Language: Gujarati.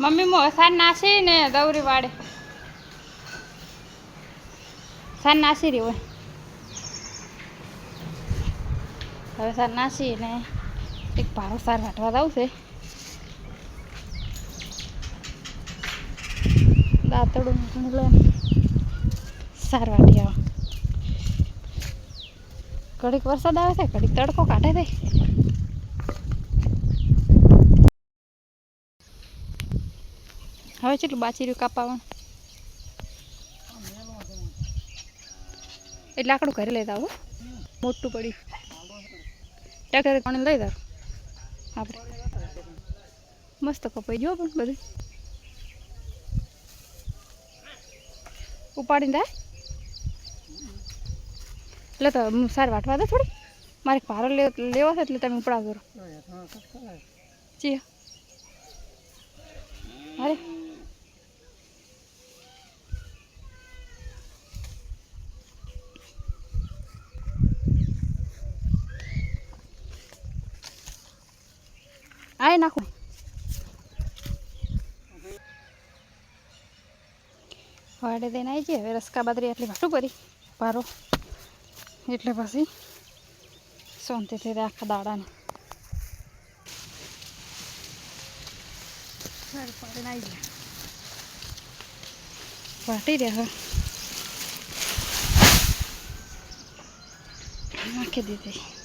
મમ્મી મો સાર નાસી ને દવરી વાડે સાર નાસી રહી હોય. હવે સાર નાસી ને એક ભારો સાર વાટવા દઉં છે. દાંતડું નીકળી લે. સાર વાટી આવો. ઘડીક વરસાદ આવે છે, ઘડીક તડકો કાઢે છે. હવે કેટલું બાચી રહ્યું કાપાવાનું? એટલે લાકડું ઘરે લેતા આવો મોટું પડ્યું ટ્રેક્ટર પાણી લઈ દઉં આપણે. મસ્ત કપાઈ ગયો પણ બધું. ઉપાડીને થાય એટલે તો હું સાર વાટવા દે થોડી. મારે ભારો લે લેવો છે એટલે તમે ઉપડા કરો. જી અરે. આય નાખું. વાડે દઈને આવી જઈએ. હવે રસકા બાદરી આટલી ભાટું કરી પારો. એટલે પછી શાંતિ થઈ જાય આખા દાડાને. વાટી રહ્યા હવે. નાખી દીધી.